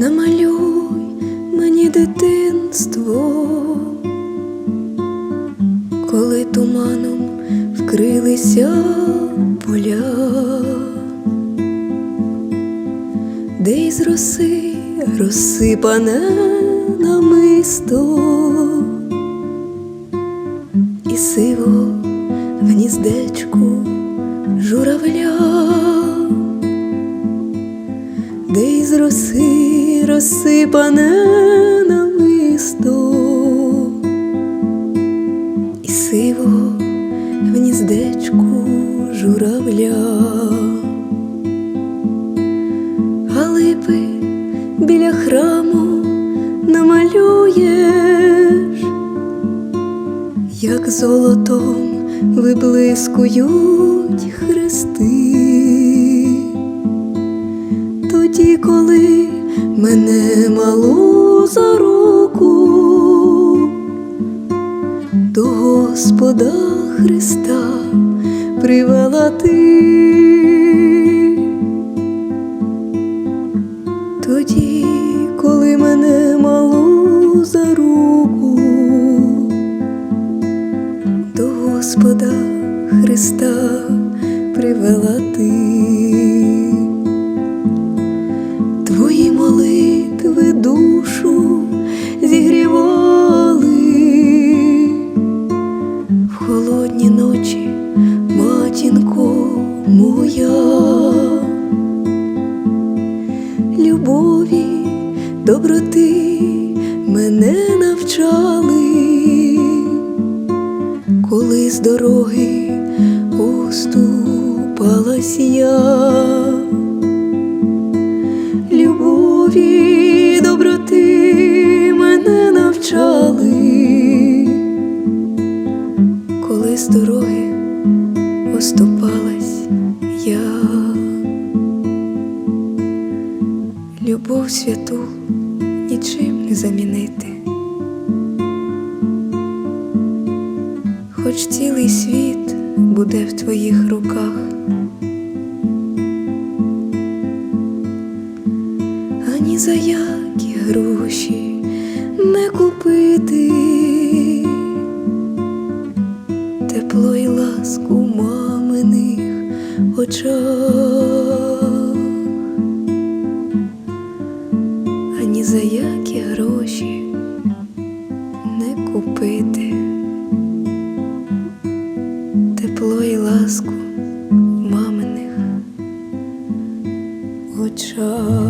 намалюй мені дитинство, коли туманом вкрилися поля, де із роси розсипане намисто, і сиво в гніздечку журавля де із роси розсипане намисто, і сиво в гніздечку журавля, а липи біля храму намалюєш, як золотом виблискують хрести. Тоді, коли мене малу за руку до Господа Христа привела ти, тоді, коли мене малу за руку до Господа Христа привела ти. Доброти мене навчали, коли з дороги уступалась я. Любові, доброти мене навчали, коли з дороги оступалась я, любов святу нічим не замінити, хоч цілий світ буде в твоїх руках. ані за які гроші не купити. Тепло і ласку маминих очах, ані за які гроші не купити тепло і ласку маминих очах.